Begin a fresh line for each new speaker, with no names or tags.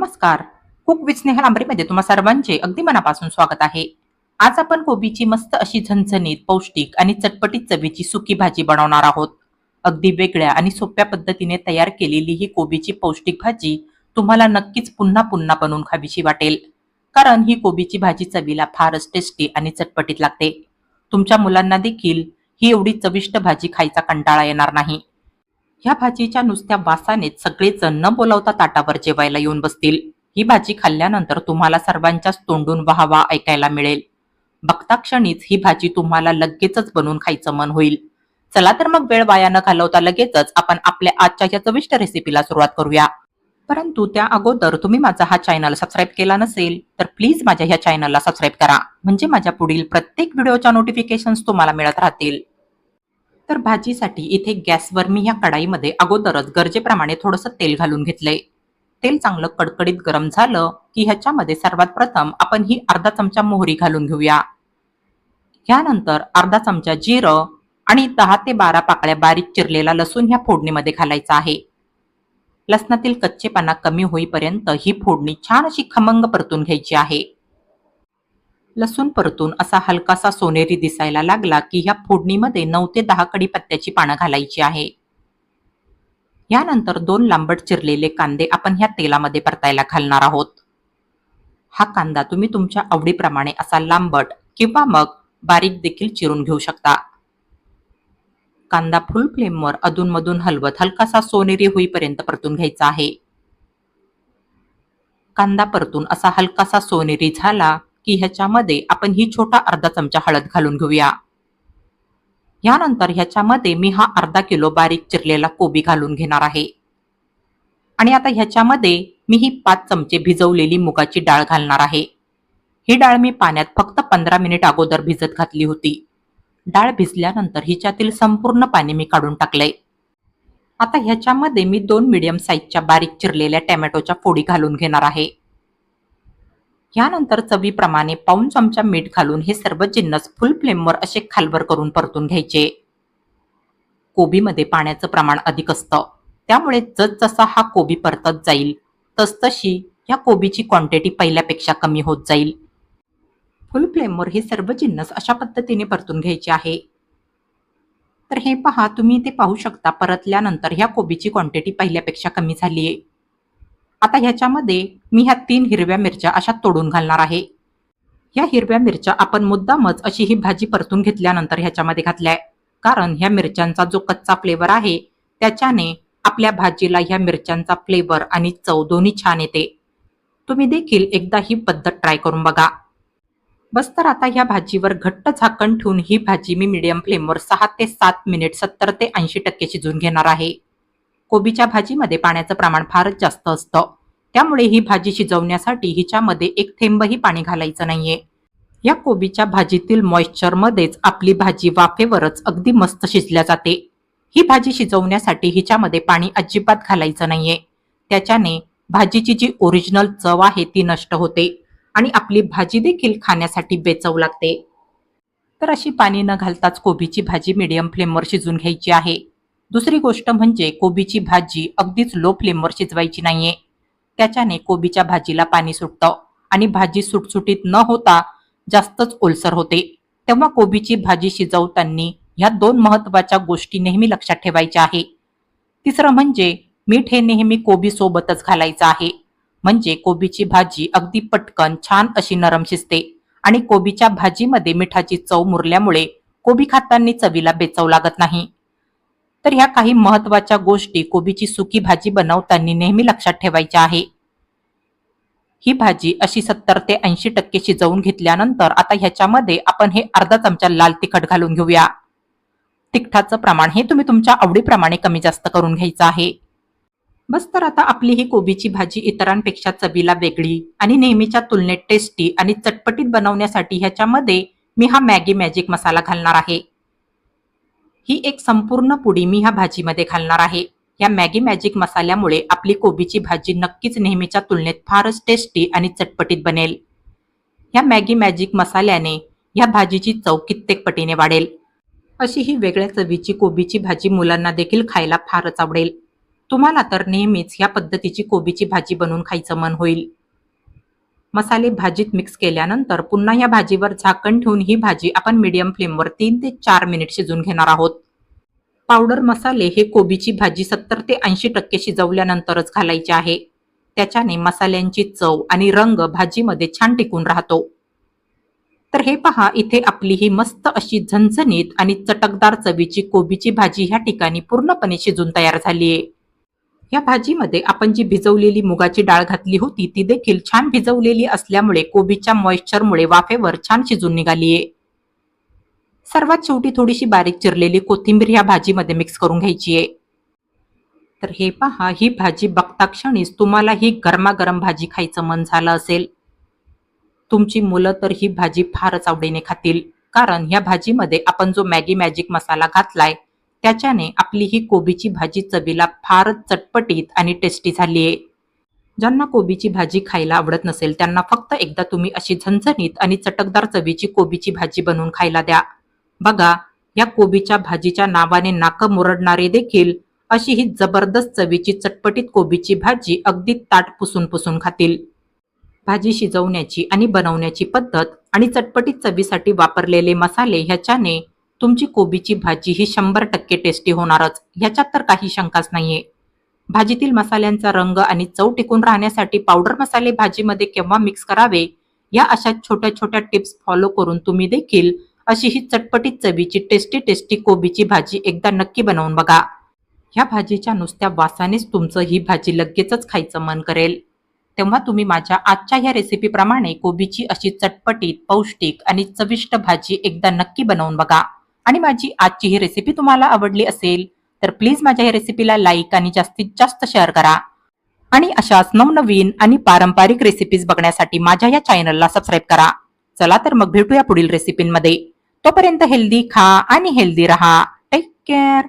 नमस्कार. Cook with Snehal आंबरीमध्ये तुम्हा सर्वांचे अगदी मनापासून स्वागत आहे. आज आपण कोबीची मस्त अशी झणझणीत पौष्टिक आणि चटपटीत चवीची सुकी भाजी बनवणार आहोत. अगदी वेगळ्या आणि सोप्या पद्धतीने तयार केलेली ही कोबीची पौष्टिक भाजी तुम्हाला नक्कीच पुन्हा पुन्हा बनवून खावीशी वाटेल. कारण ही कोबीची भाजी चवीला फारच टेस्टी आणि चटपटीत लागते. तुमच्या मुलांना देखील ही एवढी चविष्ट भाजी खायचा कंटाळा येणार नाही. ह्या भाजीच्या नुसत्या वासानेच सगळेजण न बोलावता ताटावर जेवायला येऊन बसतील. ही भाजी खाल्ल्यानंतर तुम्हाला सर्वांच्याच तोंडून वाहवा ऐकायला मिळेल. बघता क्षणीच ही भाजी तुम्हाला लगेचच बनवून खायचं मन होईल. चला तर मग वेळ वाया न घालवता लगेचच आपण आपल्या आजच्या या चविष्ट रेसिपीला सुरुवात करूया. परंतु त्या अगोदर तुम्ही माझा हा चॅनल सबस्क्राईब केला नसेल तर प्लीज माझ्या ह्या चॅनलला सबस्क्राईब करा. म्हणजे माझ्या पुढील प्रत्येक व्हिडिओच्या नोटिफिकेशन्स तुम्हाला मिळत राहतील. तर भाजीसाठी इथे गॅसवर मी ह्या कढाईमध्ये अगोदरच गरजेप्रमाणे थोडंसं तेल घालून घेतलंय. तेल चांगलं कडकडीत गरम झालं की ह्याच्यामध्ये सर्वात प्रथम आपण ही अर्धा चमचा मोहरी घालून घेऊया. ह्यानंतर अर्धा चमचा जिरं आणि दहा ते बारा पाकळ्या बारीक चिरलेला लसूण ह्या फोडणीमध्ये घालायचा आहे. लसणातील कच्चेपणा कमी होईपर्यंत ही फोडणी छान अशी खमंग परतून घ्यायची आहे. लसूण परतून असा हलकासा सोनेरी दिसायला लागला की ह्या फोडणीमध्ये नऊ ते दहा कडीपत्त्याची पानं घालायची आहे. यानंतर दोन लांबट चिरलेले कांदे आपण ह्या तेलामध्ये परतायला घालणार आहोत. हा कांदा तुम्ही तुमच्या आवडीप्रमाणे असा लांबट किंवा मग बारीक देखील चिरून घेऊ शकता. कांदा फुल फ्लेमवर अधूनमधून हलवत हलकासा सोनेरी होईपर्यंत परतून घ्यायचा आहे. कांदा परतून असा हलकासा सोनेरी झाला की ह्याच्यामध्ये आपण ही छोटा अर्धा चमचा हळद घालून घेऊया. यानंतर ह्याच्यामध्ये मी हा अर्धा किलो बारीक चिरलेला कोबी घालून घेणार आहे. आणि आता ह्याच्यामध्ये मी ही पाच चमचे भिजवलेली मुगाची डाळ घालणार आहे. ही डाळ मी पाण्यात फक्त पंधरा मिनिट अगोदर भिजत घातली होती. डाळ भिजल्यानंतर हिच्यातील संपूर्ण पाणी मी काढून टाकलंय. आता ह्याच्यामध्ये मी दोन मिडियम साईजच्या बारीक चिरलेल्या टॅमॅटोच्या फोडी घालून घेणार आहे. यानंतर चवीप्रमाणे पाऊन चमचा मीठ घालून हे सर्व जिन्नस फुल फ्लेमवर असे खालवर करून परतून घ्यायचे. कोबीमध्ये पाण्याचं प्रमाण अधिक असतं. त्यामुळे जसजसा हा कोबी परतत जाईल तसतशी या कोबीची क्वांटिटी पहिल्यापेक्षा कमी होत जाईल. फुल फ्लेमवर हे सर्व जिन्नस अशा पद्धतीने परतून घ्यायचे आहे. तर हे पहा तुम्ही ते पाहू शकता परतल्यानंतर ह्या कोबीची क्वांटिटी पहिल्यापेक्षा कमी झाली आहे आता ह्याच्यामध्ये मी ह्या तीन हिरव्या मिरच्या अशा तोडून घालणार आहे. ह्या हिरव्या मिरच्या आपण मुद्दामच अशी ही भाजी परतून घेतल्यानंतर ह्याच्यामध्ये घातल्याय कारण ह्या मिरच्यांचा जो कच्चा फ्लेवर आहे त्याच्याने आपल्या भाजीला ह्या मिरच्यांचा फ्लेवर आणि चव दोन्ही छान येते. तुम्ही देखील एकदा ही पद्धत ट्राय करून बघा. बस तर आता ह्या भाजीवर घट्ट झाकण ठेवून ही भाजी मी मीडियम फ्लेमवर सहा ते सात मिनिट सत्तर ते ऐंशी टक्के शिजून घेणार आहे. कोबीच्या भाजीमध्ये पाण्याचं प्रमाण फारच जास्त असतं. त्यामुळे ही भाजी शिजवण्यासाठी हिच्यामध्ये एक थेंबही पाणी घालायचं नाहीये. या कोबीच्या भाजीतील मॉइश्चरमध्येच आपली भाजी वाफेवरच अगदी मस्त शिजल्या जाते. ही भाजी शिजवण्यासाठी हिच्यामध्ये पाणी अजिबात घालायचं नाहीये. त्याच्याने भाजीची जी ओरिजिनल चव आहे ती नष्ट होते आणि आपली भाजी देखील खाण्यासाठी बेचव लागते. तर अशी पाणी न घालताच कोबीची भाजी मिडियम फ्लेमवर शिजून घ्यायची आहे. दुसरी गोष्ट म्हणजे कोबीची भाजी अगदीच लो फ्लेमवर शिजवायची नाहीये. त्याच्याने कोबीच्या भाजीला पाणी सुटतं आणि भाजी सुटसुटीत न होता जास्तच ओलसर होते. तेव्हा कोबीची भाजी शिजवताना ह्या दोन महत्त्वाच्या गोष्टी नेहमी लक्षात ठेवायच्या आहे. तिसरं म्हणजे मीठ हे नेहमी कोबी सोबतच घालायचं आहे. म्हणजे कोबीची भाजी अगदी पटकन छान अशी नरम शिजते आणि कोबीच्या भाजीमध्ये मिठाची चव मुरल्यामुळे कोबी खाताना चवीला बेचव लागत नाही. तर ह्या काही महत्त्वाच्या गोष्टी कोबीची सुकी भाजी बनवताना नेहमी लक्षात ठेवायच्या आहे. ही भाजी अशी सत्तर ते ऐंशी टक्के शिजवून घेतल्यानंतर आता ह्याच्यामध्ये आपण हे अर्धा चमचा लाल तिखट घालून घेऊया. तिखटाचं प्रमाण हे तुम्ही तुमच्या आवडीप्रमाणे कमी जास्त करून घ्यायचं आहे. बस तर आता आपली ही कोबीची भाजी इतरांपेक्षा चवीला वेगळी आणि नेहमीच्या तुलनेत टेस्टी आणि चटपटीत बनवण्यासाठी ह्याच्यामध्ये मी हा मॅगी मॅजिक मसाला घालणार आहे. ही एक संपूर्ण पुडी मी ह्या भाजीमध्ये घालणार आहे. या मॅगी मॅजिक मसाल्यामुळे आपली कोबीची भाजी नक्कीच नेहमीच्या तुलनेत फारच टेस्टी आणि चटपटीत बनेल. या मॅगी मॅजिक मसाल्याने या भाजीची चव कित्येक पटीने वाढेल. अशी ही वेगळ्या चवीची कोबीची भाजी मुलांना देखील खायला फारच आवडेल. तुम्हाला तर नेहमीच या पद्धतीची कोबीची भाजी बनवून खायचं मन होईल. मसाले भाजीत मिक्स केल्यानंतर पुन्हा या भाजीवर झाकण ठेवून ही भाजी आपण मीडियम फ्लेमवर तीन ते चार मिनिट शिजून घेणार आहोत. पावडर मसाले हे कोबीची भाजी सत्तर ते ऐंशी टक्के शिजवल्यानंतरच घालायचे आहे. त्याच्याने मसाल्यांची चव आणि रंग भाजीमध्ये छान टिकून राहतो. तर हे पहा इथे आपली ही मस्त अशी झणझणीत आणि चटकदार चवीची कोबीची भाजी ह्या ठिकाणी पूर्णपणे शिजून तयार झालीये. या भाजीमध्ये आपण जी भिजवलेली मुगाची डाळ घातली होती ती देखील छान भिजवलेली असल्यामुळे कोबीच्या मॉइश्चरमुळे वाफेवर छान शिजून निघालीये सर्वात शेवटी थोडीशी बारीक चिरलेली कोथिंबीर ह्या भाजीमध्ये मिक्स करून घ्यायची आहे. तर हे पहा ही भाजी बघता क्षणीच तुम्हाला ही गरमागरम भाजी खायचं मन झालं असेल. तुमची मुलं तर ही भाजी फारच आवडीने खातील कारण ह्या भाजीमध्ये आपण जो मॅगी मॅजिक मसाला घातलाय त्याच्याने आपली ही कोबीची भाजी चवीला फारच चटपटीत आणि टेस्टी झाली आहे ज्यांना कोबीची भाजी खायला आवडत नसेल त्यांना फक्त एकदा तुम्ही अशी झणझणीत आणि चटकदार चवीची कोबीची भाजी बनवून खायला द्या. बघा या कोबीच्या भाजीच्या नावाने नाकं मुरडणारे देखील अशी ही जबरदस्त चवीची चटपटीत कोबीची भाजी अगदी ताट पुसून पुसून खातील. भाजी शिजवण्याची आणि बनवण्याची पद्धत आणि चटपटीत चवीसाठी वापरलेले मसाले ह्याच्याने तुमची कोबीची भाजी ही शंभर टक्के टेस्टी होणारच. ह्याच्यात तर काही शंकाच नाहीये. भाजीतील मसाल्यांचा रंग आणि चव टिकून राहण्यासाठी पावडर मसाले भाजीमध्ये केव्हा मिक्स करावे या अशा छोट्या छोट्या टिप्स फॉलो करून तुम्ही देखील अशी ही चटपटीत चवीची टेस्टी टेस्टी कोबीची भाजी एकदा नक्की बनवून बघा. ह्या भाजीच्या नुसत्या वासानेच तुमचं ही भाजी लगेचच खायचं मन करेल. तेव्हा तुम्ही माझ्या आजच्या ह्या रेसिपीप्रमाणे कोबीची अशी चटपटीत पौष्टिक आणि चविष्ट भाजी एकदा नक्की बनवून बघा. आणि माझी आजची ही रेसिपी तुम्हाला आवडली असेल तर प्लीज माझ्या या रेसिपीला लाईक आणि जास्तीत जास्त शेअर करा. आणि अशाच नवनवीन आणि पारंपरिक रेसिपीज बघण्यासाठी माझ्या या चॅनलला सबस्क्राईब करा. चला तर मग भेटूया पुढील रेसिपींमध्ये तोपर्यंत हेल्दी खा आणि हेल्दी रहा. Take care